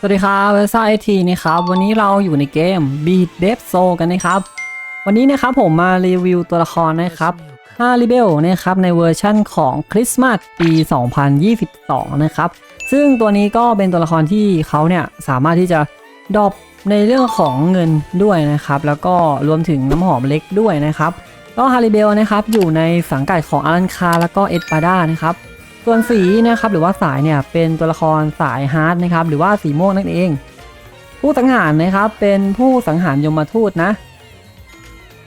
สวัสดีครับเวซ่าไอทีนะครับ วันนี้เราอยู่ในเกม Beat Dev Soul กันนะครับ วันนี้นะครับผมมารีวิวตัวละครนะครับ5 r e b e l นะครับในเวอร์ชั่นของคริสต์มาสปี 2022 นะครับ ซึ่งตัวนี้ก็เป็นตัวละครที่เขาเนี่ยสามารถที่จะดรอปในเรื่องของเงินด้วยนะครับ แล้วก็รวมถึงน้ำหอมเล็กด้วยนะครับก็ฮาริเบลนะครับอยู่ในสังกัดของอารันคาแล้วก็เอ็ดปาด้านะครับ ส่วนสีนะครับหรือว่าสายเนี่ยเป็นตัวละครสายฮาร์ดนะครับหรือว่าสีม่วงนั่นเอง ผู้สังหารนะครับเป็นผู้สังหารยมทูตนะ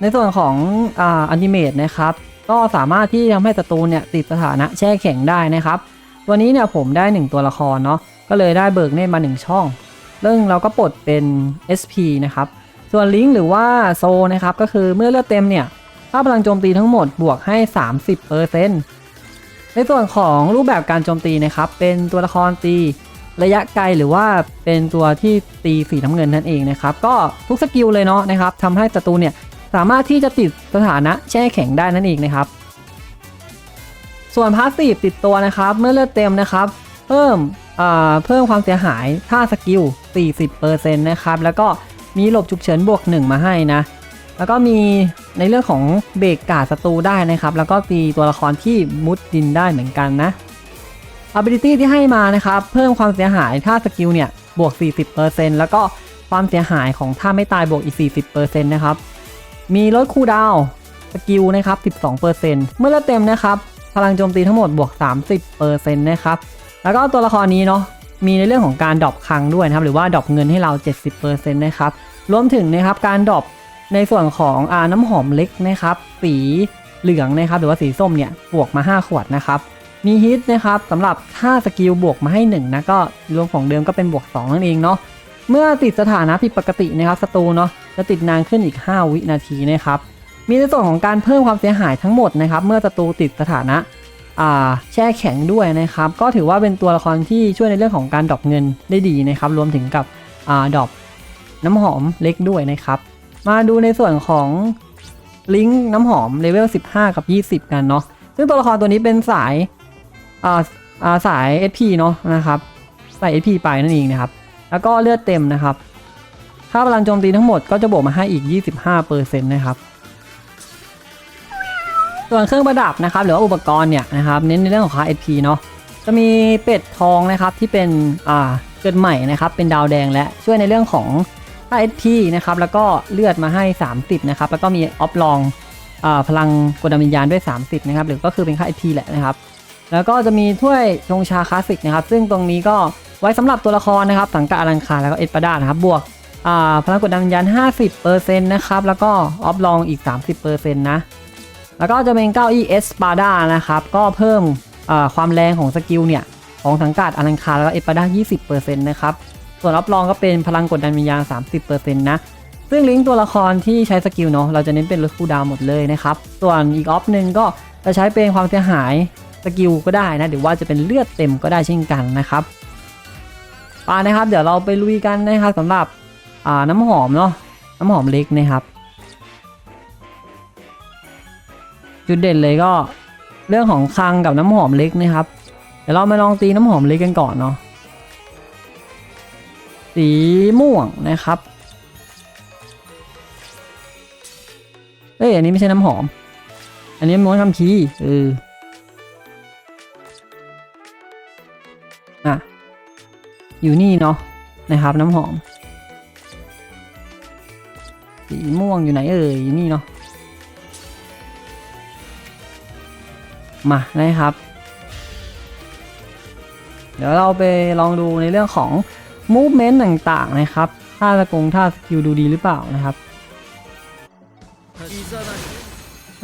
ในส่วนของอ่าอันติเมตนะครับก็สามารถที่ทำให้ศัตรูเนี่ยติดสถานะแช่แข็งได้นะครับตัวนี้เนี่ยผมได้ 1 ตัวละครเนาะก็เลยได้เบิกเนตมา 1 ช่องเรื่องเราก็ปลดเป็น SP นะครับส่วนลิงก์หรือว่าโซนะครับก็คือเมื่อเลือดเต็มเนี่ยค่าพลังโจมตีทั้งหมดบวกให้ 30% ในส่วนของรูปแบบการโจมตีนะครับ เป็นตัวละครตีระยะไกลหรือว่าเป็นตัวที่ตีสีน้ำเงินนั่นเองนะครับ ก็ทุกสกิลเลยเนาะนะครับทำให้ศัตรูเนี่ยสามารถที่จะติดสถานะแช่แข็งได้นั่นเองนะครับ ส่วนพาสซีฟติดตัวนะครับ เมื่อเลือดเต็มนะครับ เพิ่มอ่าเพิ่มความเสียหายท่าสกิล 40%นะครับ แล้วก็มีหลบฉุกเฉินบวก 1 มาให้นะ แล้วก็มีในเรื่องของเบรกการ์ดศัตรูได้นะครับ แล้วก็ตีตัวละครที่มุดดินได้เหมือนกันนะ ability ที่ให้มานะครับ เพิ่มความเสียหายถ้าสกิลเนี่ยบวก 40%แล้วก็ความเสียหายของท่าไม่ตายบวกอีก 40%นะครับ มีลดคูลดาวสกิลนะครับ 12%เมื่อเลือดเต็มนะครับ พลังโจมตีทั้งหมดบวก 30%นะครับ แล้วก็ตัวละครนี้เนาะ มีในเรื่องของการดรอปคลังด้วยนะครับ หรือว่าดรอปเงินให้เรา 70%นะครับ รวมถึงนะครับการดรอป ในส่วนของอาน้ำหอมเล็กนะครับสีเหลืองนะครับหรือว่าสีส้มเนี่ยบวกมา 5 ขวดนะครับมีฮิตนะครับสำหรับค่าสกิลบวกมาให้1นะก็รวมของเดิมก็เป็นบวก2นั่นเองเนาะเมื่อติดสถานะผิดปกตินะครับศัตรูเนาะจะติดนานขึ้นอีก 5 วินาทีนะครับมีในส่วนของการเพิ่มความเสียหายทั้งหมดนะครับเมื่อศัตรูติดสถานะแช่แข็งด้วยนะครับก็ถือว่าเป็นตัวละครที่ช่วยในเรื่องของการดรอปเงินได้ดีนะครับรวมถึงกับอดรอปน้ำหอมเล็กด้วยนะครับ มาดูในส่วนของลิงก์น้ำหอมเลเวล 15 กับ 20 กันเนาะซึ่งตัวละครตัวนี้เป็นสายอ่าอ่าสาย SP เนาะนะครับใส่ SP ไปนั่นเองนะครับ แล้วก็เลือดเต็มนะครับค่าพลังโจมตีทั้งหมดก็จะบวกมาให้อีก 25%นะครับ ส่วนเครื่องประดับนะครับ หรือว่าอุปกรณ์เนี่ยนะครับ เน้นในเรื่องของค่า SP เนาะ จะมีเป็ดทองนะครับที่เป็นอ่าเกิดใหม่นะครับ เป็นดาวแดงและช่วยในเรื่องของ ค่า SP นะครับแล้วก็เลือดมาให้ 30 นะครับ แล้วก็มีออฟลองอพลังกดดันวิญญาณด้วย 30 นะครับ หรือก็คือเป็นค่า SP แหละนะครับ แล้วก็จะมีถ้วยชงชาคลาสสิกนะครับ ซึ่งตรงนี้ก็ไว้สำหรับตัวละครนะครับ สังกัดอลังคารแล้วก็เอ็ดปาดานะครับ บวกพลังกดดันวิญญาณ 50%นะครับ แล้วก็ออฟลองอีก 30%นะ แล้วก็จะเป็นเก้าอี้เอสปาดานะครับ ก็เพิ่มความแรงของสกิลเนี่ย ของสังกัดอลังคารแล้วก็เอ็ดปาดา20%นะครับ ส่วนออฟลองก็เป็นพลังกดดันวิญญาณ 30%นะ ซึ่งลิงก์ตัวละครที่ใช้สกิลเนาะเราจะเน้นเป็นลดคูลดาวหมดเลยนะครับ ส่วนอีกออฟหนึ่งก็จะใช้เป็นความเสียหายสกิลก็ได้นะหรือว่าจะเป็นเลือดเต็มก็ได้เช่นกันนะครับปานะครับ เดี๋ยวเราไปลุยกันนะครับสำหรับอ่าน้ำหอมเนาะน้ำหอมเล็กนะครับ จุดเด่นเลยก็เรื่องของคลังกับน้ำหอมเล็กนะครับ เดี๋ยวเรามาลองตีน้ำหอมเล็กกันก่อนเนาะ สีม่วงนะครับเอ้ยอันนี้ไม่ใช่น้ำหอม อันนี้ม้วนคำคีย์เอออะอยู่นี่เนาะนะครับ น้ำหอม สีม่วงอยู่ไหนเอ่ยอยู่นี่เนาะมานะครับ เดี๋ยวเราไปลองดูในเรื่องของ movement ต่างๆนะครับท่าสกงท่าสกิลดูดีหรือเปล่านะครับ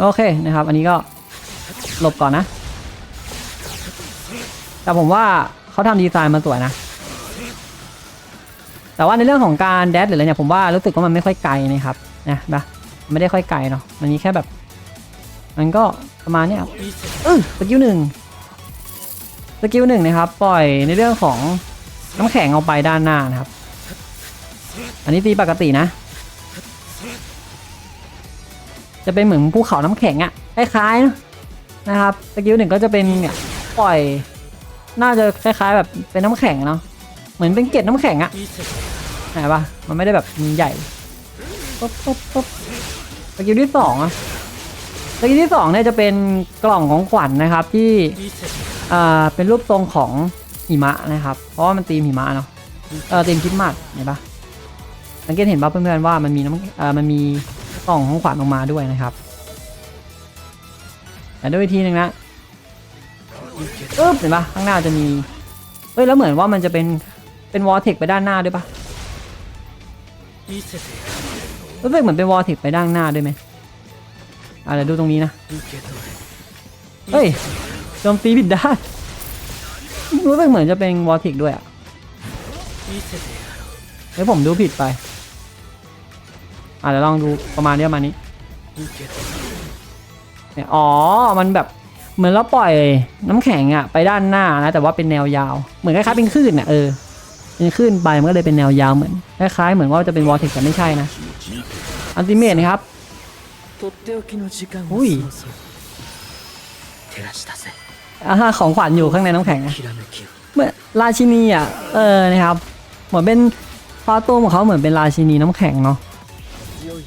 โอเคนะครับ อันนี้ก็หลบก่อนนะ แต่ผมว่าเขาทำดีไซน์มาสวยนะ แต่ว่าในเรื่องของการแดดหรืออะไรเนี่ยผมว่ารู้สึกว่ามันไม่ค่อยไกลนะครับนะนะไม่ได้ค่อยไกลเนาะมันนี้แค่แบบ มันก็ประมาณเนี้ยครับเออสกิลหนึ่งสกิลหนึ่งนะครับ ปล่อยในเรื่องของ น้ำแข็งเอาไปด้านหน้านะครับ อันนี้ตีปกตินะ จะเป็นเหมือนภูเขาน้ำแข็งอะคล้ายๆนะครับสกิลหนึ่งก็จะเป็นเนี่ยปล่อย น่าจะคล้ายๆแบบเป็นน้ำแข็งเนาะเหมือนเป็นเกล็ดน้ำแข็งอะไหนปะมันไม่ได้แบบใหญ่ปุ๊บปุ๊บปุ๊บสกิลที่สองอะสกิลที่สองเนี่ยจะเป็นกล่องของขวัญนะครับที่อ่าเป็นรูปทรงของ หิมะนะครับ เพราะว่ามันตีมหิมะเนาะเออตีมคริดมาสเห็นปะสังเกตเห็นป่ะเพื่อนๆว่ามันมีน้ำเอ่อมันมีกล่องของขวัญออกมาด้วยนะครับแต่ด้วยวิธีหนึ่งนะอึ๊บเห็นปะข้างหน้าจะมีเอ้ยแล้วเหมือนว่ามันจะเป็นเป็นวอลเทคไปด้านหน้าด้วยปะรู้สึกเหมือนเป็นวอลเทคไปด้านหน้าด้วยไหมอะเดี๋ยวดูตรงนี้นะเฮ้ยโจมตีผิดด้าน รู้สึกเหมือนจะเป็นวอลเทคด้วยอะเฮ้ยผมดูผิดไปอะเดี๋ยวลองดูประมาณนี้ประมาณนี้เนี่ยอ๋อ มันแบบเหมือนเราปล่อยน้ำแข็งอะไปด้านหน้านะแต่ว่าเป็นแนวยาว เหมือนคล้ายๆเป็นคลื่นอะเออเป็นคลื่นไปมันก็เลยเป็นแนวยาวเหมือนคล้ายๆเหมือนว่าจะเป็นวอลเทคแต่ไม่ใช่นะอันติเมทนะครับとっ อ่าของขวัญอยู่ข้างในน้ำแข็งเมื่อราชินีอะเออนะครับเหมือนเป็นฟาตูมของเขาเหมือนเป็นราชินีน้ำแข็งเนาะ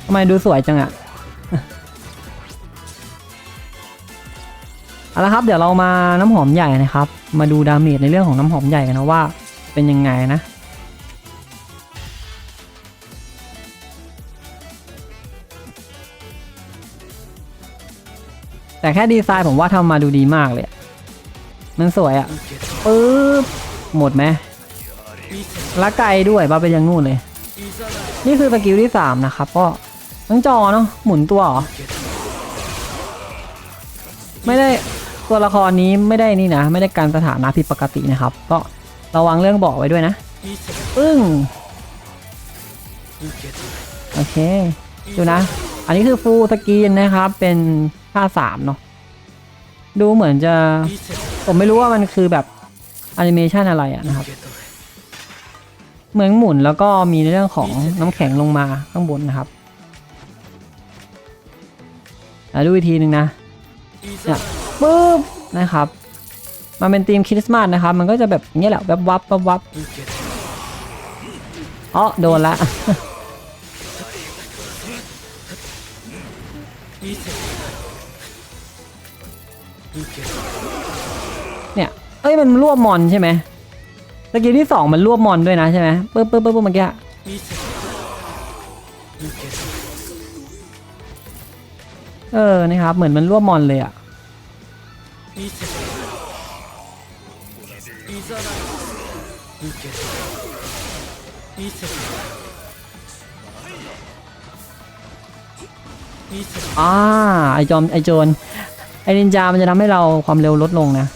ทำไมดูสวยจังอะเอาละครับเดี๋ยวเรามาน้ำหอมใหญ่นะครับ มาดูดาเมจในเรื่องของน้ำหอมใหญ่กันนะว่าเป็นยังไงนะแต่แค่ดีไซน์ผมว่าทำมาดูดีมากเลย มันสวยอะ่ะปึ๊บหมดไหมรักไกลด้วยบ้าไปยังนู่นเลย นี่คือสกิลที่สามนะครับก็ทั้งจอเนาะหมุนตัวหรอ ไม่ได้ตัวละครนี้ไม่ได้นี่นะ ไม่ได้การสถานะผิดปกตินะครับ ก็ระวังเรื่องบอกไว้ด้วยนะอึ้งโอเค ดูนะ อันนี้คือฟูสกีนนะครับ เป็นค่าสามเนาะ ดูเหมือนจะ ผมไม่รู้ว่ามันคือแบบแอนิเมชันอะไรอะนะครับ เหมือนหมุนแล้วก็มีเรื่องของน้ำแข็งลงมาข้างบนนะครับดูอีกทีหนึ่งนะเนี่ยปึ๊บนะครับมันเป็นธีมคริสต์มาสนะครับ มันก็จะแบบอย่างนี้แหละแบบวับวับวับอ๋อโดนละ เอ้ยมันรวบมอนใช่ไหมตะกี้ที่สองมันรวบมอนด้วยนะใช่ไหมเปึ๊บปึ๊บปึ๊บปิ๊บเมื่อกี้เออนะครับ เหมือนมันรวบมอนเลยอะอ่าไอจอมไอโจรไอนินจามันจะทำให้เราความเร็วลดลงนะ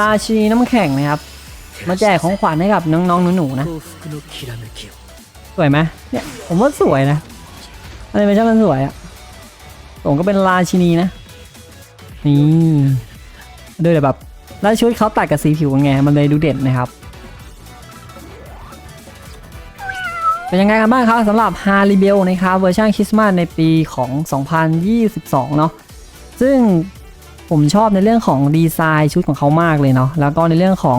ราชีน้ำแข็งนะครับ มาแจกของขวัญให้กับน้องๆหนูๆนะ สวยไหมเนี่ยผมว่าสวยนะอะไรไม่ใช่มันสวยอะผมก็เป็นราชินีนะ นี่ด้วยแแบบแล้วชุดเขาตัดกับสีผิวไง มันเลยดูเด่นนะครับ เป็นยังไงกันบ้างครับสำหรับฮาริเบลนะครับเวอร์ชันคริสต์มาสในปีของ 2022 เนาะ ซึ่งผมชอบในเรื่องของดีไซน์ชุดของเขามากเลยเนาะแล้วก็ในเรื่องของ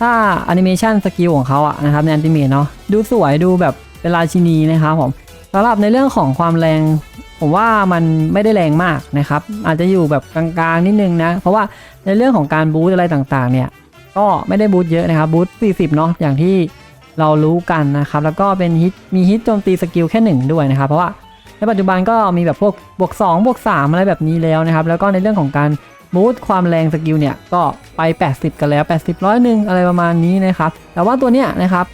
ถ้าแอนิเมชันสกิลของเขาอะนะครับในแอนิเมะเนาะดูสวยดูแบบเป็นราชินีนะครับผมสำหรับในเรื่องของความแรง ผมว่ามันไม่ได้แรงมากนะครับ อาจจะอยู่แบบกลางๆนิดนึงนะ เพราะว่าในเรื่องของการบูตอะไรต่างๆ เนี่ย ก็ไม่ได้บูตเยอะนะครับบูต40 เนาะอย่างที่เรารู้กันนะครับ แล้วก็เป็นฮิตมีฮิตโจมตีสกิลแค่1ด้วยนะครับ เพราะว่า ในปัจจุบันก็มีแบบพวกบวก2บวก3อะไรแบบนี้แล้วนะครับ แล้วก็ในเรื่องของการบูตความแรงสกิลเนี่ยก็ไป 80 กันแล้ว 80ร้อยหนึ่งอะไรประมาณนี้นะครับ แต่ว่าตัวเนี้ยนะครับ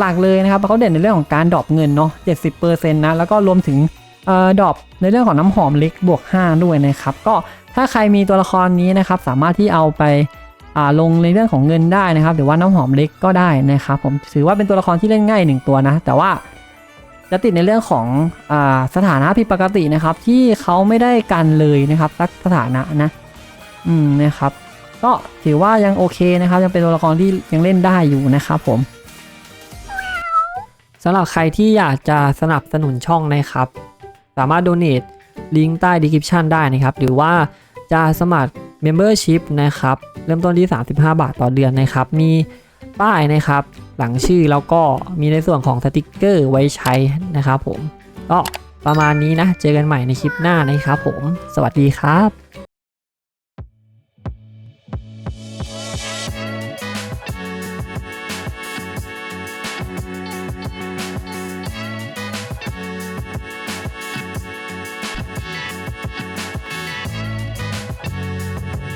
หลักๆเลยนะครับเขาเด่นในเรื่องของการดรอปเงินเนาะ70%นะแล้วก็รวมถึงเอ่อดรอปในเรื่องของน้ำหอมเล็กบวก 5 ด้วยนะครับ ก็ถ้าใครมีตัวละครนี้นะครับ สามารถที่เอาไปลงในเรื่องของเงินได้นะครับ หรือว่าน้ำหอมเล็กก็ได้นะครับ ผมถือว่าเป็นตัวละครที่เล่นง่ายหนึ่งตัวนะ แต่ว่า จะติดในเรื่องของอสถานะผิดปกตินะครับ ที่เขาไม่ได้กันเลยนะครับสักสถานะนะ อืมนะครับ ก็ถือว่ายังโอเคนะครับ ยังเป็นตัวละครที่ยังเล่นได้อยู่นะครับผมสำหรับใครที่อยากจะสนับสนุนช่องนะครับ สามารถ donate ลิงก์ใต้ description ได้นะครับ หรือว่าจะสมัคร Membership นะครับ เริ่มต้นที่ 35 บาทต่อเดือนนะครับ มีป้ายนะครับ หลังชื่อแล้วก็มีในส่วนของสติกเกอร์ไว้ใช้นะครับผม ก็ประมาณนี้นะ เจอกันใหม่ในคลิปหน้านะครับผม สวัสดีครับ